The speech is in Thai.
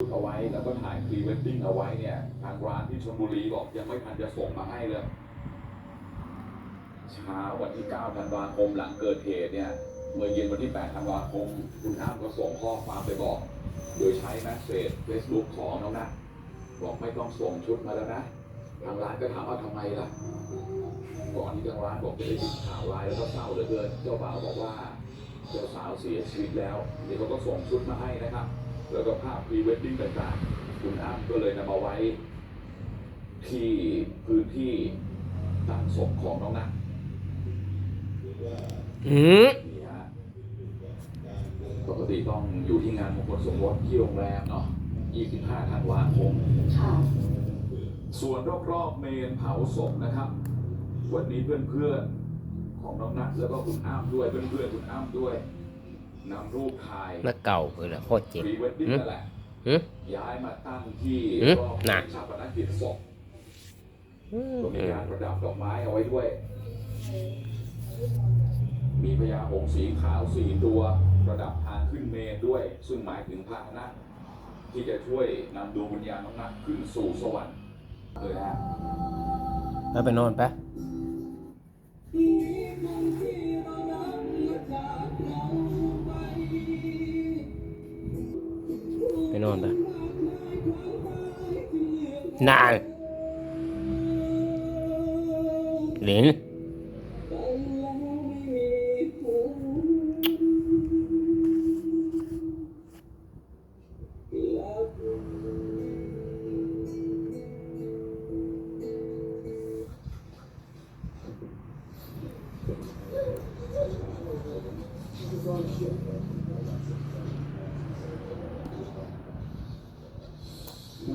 เอาไว้แล้วก็ถ่ายพรีเวดดิ้งเอาไว้เนี่ยทางร้านที่ชลบุรีบอกยังไม่ทันจะส่งมาให้เลยเช้าวันที่ 9 ธันวาคมหลังเกิดเหตุเนี่ยเมื่อเย็นวันที่ 8 ธันวาคม คุณอ้ำก็ส่งข้อความไปบอก โดยใช้แมสเซจ Facebook ของน้องนะบอกไม่ต้องส่งชุดมาแล้วนะทางร้านก็ถามว่าทำไมล่ะ ก่อนที่ทางร้านบอกจะได้ยินข่าวร้ายแล้วก็เศร้าเหลือเกินเจ้าบ่าวบอกว่าเจ้าสาวเสียชีวิตแล้วเดี๋ยวเขาก็ส่งชุดมาให้นะครับ แล้วก็ภาพพรีเวดดิ้งต่างๆ คุณอ้ำก็เลยนำมาไว้ ที่พื้นที่ตั้งศพของน้องนัทอืมนี่ฮะปกติต้องอยู่ที่งานมงคลสมรสที่โรงแรมเนาะ 25ธันวาคม ค่ะส่วนรอบๆเมนเผาศพนะครับ วันนี้เพื่อนๆของน้องนัทแล้วก็คุณอ้ำด้วยเพื่อนๆคุณอ้ำด้วย นำรูปถ่ายนักเก่าคือละโคตรเจ็บพรีเวดดิ้งนั่นแหละหืมย้ายมาตั้งที่หืมรอบน่ะชาปนกิจศพอืมก็มีการประดับดอกไม้เอาไว้ด้วย มีพญาหงส์สีขาวสี่ตัวประดับทางขึ้นเมนด้วย ซึ่งหมายถึงพาหนะที่จะช่วยนำดวงวิญญาณน้องนัทขึ้นสู่สวรรค์เลยนะฮะแล้วไปนอนไปะ ไปนอนไปะนานหลิน เ